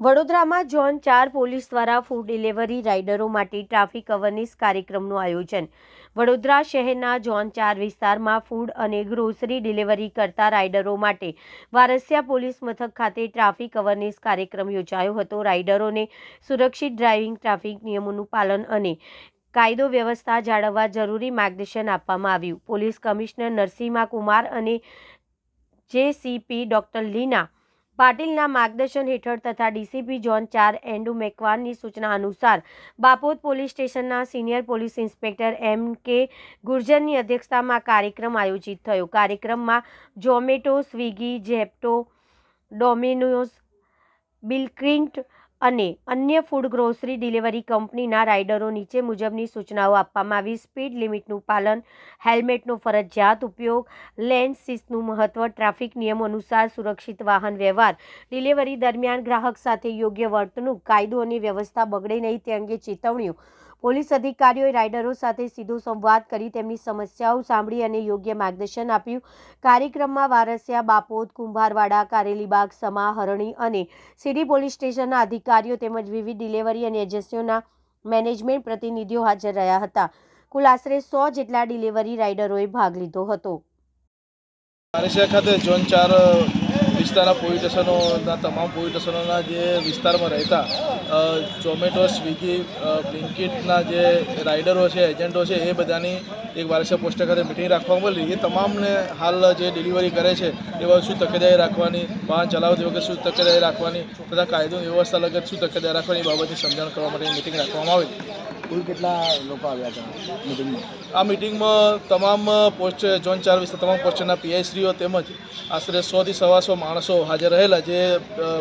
વડોદરામાં ઝોન ચાર પોલીસ દ્વારા ફૂડ ડિલિવરી રાઇડરો માટે ટ્રાફિક અવેરનેસ કાર્યક્રમનું આયોજન. વડોદરા શહેરના ઝોન ચાર વિસ્તારમાં ફૂડ અને ગ્રોસરી ડિલિવરી કરતા રાઇડરો માટે વારસિયા પોલીસ મથક ખાતે ટ્રાફિક અવેરનેસ કાર્યક્રમ યોજાયો હતો. રાઇડરોને સુરક્ષિત ડ્રાઇવિંગ ટ્રાફિક નિયમોનું પાલન અને કાયદો વ્યવસ્થા જાળવવા જરૂરી માર્ગદર્શન આપવામાં આવ્યું. પોલીસ કમિશનર નરસિંહા કુમાર અને જેસીપી ડોક્ટર લીના પાટીલના માર્ગદર્શન હેઠળ તથા ડીસીપી ઝોન ચાર એન્ડુ મેકવાનની સૂચના અનુસાર બાપોદ પોલીસ સ્ટેશનના senior police inspector M K ગુર્જરની અધ્યક્ષતામાં કાર્યક્રમ આયોજિત થયો. કાર્યક્રમમાં ઝોમેટો, સ્વિગી, ઝેપ્ટો, ડોમિનોઝ બિલક્રિંટ અને અન્ય ફૂડ ગ્રોસરી ડિલિવરી કંપનીના રાઇડરો નીચે મુજબની સૂચનાઓ આપવામાં આવી. સ્પીડ લિમિટનું પાલન, હેલ્મેટનો ફરજિયાત ઉપયોગ લેન શિસ્તનું મહત્વ, ટ્રાફિક નિયમો અનુસાર સુરક્ષિત વાહન વ્યવહાર, ડિલિવરી દરમિયાન ગ્રાહક સાથે યોગ્ય વર્તણૂક, કાયદો અને વ્યવસ્થા બગડે નહીં તે અંગે ચેતવણીઓ પોલીસ અધિકારીઓએ રાઇડરો સાથે સીધો સંવાદ કરી તેમની સમસ્યાઓ સાંભળી અને યોગ્ય માર્ગદર્શન આપ્યું. કાર્યક્રમમાં વારસિયા બાપોદ, કુંભારવાડા કારેલીબાગ સમા હરણી અને સિટી પોલીસ સ્ટેશનના અધિકારીઓ તેમજ વિવિધ ડિલિવરી અને એજન્સીઓના મેનેજમેન્ટ પ્રતિનિધિઓ હાજર રહ્યા હતા. કુલ આશરે સો જેટલા ડિલિવરી રાઇડરોએ ભાગ લીધો હતો. ખાતે ઝોન ચાર વિસ્તારના પોલીસ સ્ટેશનોના તમામ પોલીસ સ્ટેશનોના જે વિસ્તારમાં રહેતા ઝોમેટો સ્વિગી અ, બ્લિંકિટના જે રાઇડરો છે એજન્ટો છે એ બધાની એક વારસા પોસ્ટર ખાતે મિટિંગ રાખવામાં આવેલી. એ તમામને હાલ જે ડિલિવરી કરે છે એવા શું તકેદારી રાખવાની વાહન ચલાવતી વખતે શું તકેદારી રાખવાની તથા કાયદો વ્યવસ્થા લગત શું તકેદારી રાખવાની એ બાબતની સમજણ કરવા માટે મિટિંગ રાખવામાં આવેલી. કુલ કેટલા લોકો આવ્યા હતા મિટિંગમાં? આ મિટિંગમાં તમામ પોસ્ટ ઝોન ચાર વિસ્તાર તમામ પોસ્ટના પીઆઈશ્રીઓ તેમજ આશરે સોથી સવાસો માણસો હાજર રહેલા જે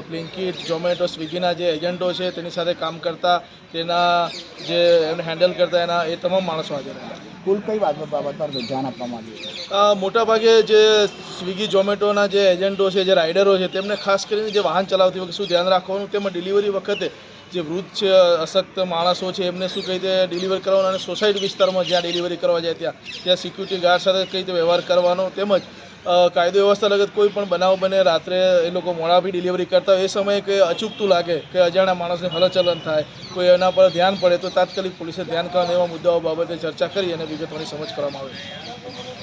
બ્લિંકિટ ઝોમેટો સ્વિગીના જે એજન્ટો છે તેની સાથે કામ કરતા તેના જે એમને હેન્ડલ કરતા એના એ તમામ માણસો હાજર રહેલા. કુલ કઈ વાત બાબત પર ધ્યાન આપવામાં આવ્યું છે? મોટાભાગે જે સ્વિગી ઝોમેટોના જે એજન્ટો છે જે રાઇડરો છે તેમને ખાસ કરીને જે વાહન ચલાવતી વખતે શું ધ્યાન રાખવાનું તેમજ ડિલિવરી વખતે જે વૃદ્ધ છે અશક્ત માણસો છે એમને શું કઈ રીતે ડિલિવર કરવાનું અને સોસાયટી વિસ્તારમાં જ્યાં ડિલિવરી કરવા જાય ત્યાં ત્યાં સિક્યુરિટી ગાર્ડ સાથે કઈ રીતે વ્યવહાર કરવાનો તેમજ કાયદો વ્યવસ્થા લગત કોઈ પણ બનાવ બને, રાત્રે એ લોકો મોડા બી ડિલિવરી કરતા હોય, એ સમયે કે અચૂકતું લાગે કે અજાણ્યા માણસને હલચલન થાય, કોઈ એના પર ધ્યાન પડે, તો તાત્કાલિક પોલીસે ધ્યાન કરવાના એવા મુદ્દાઓ બાબતે ચર્ચા કરી અને વિગતોની સમજ કરવામાં આવે.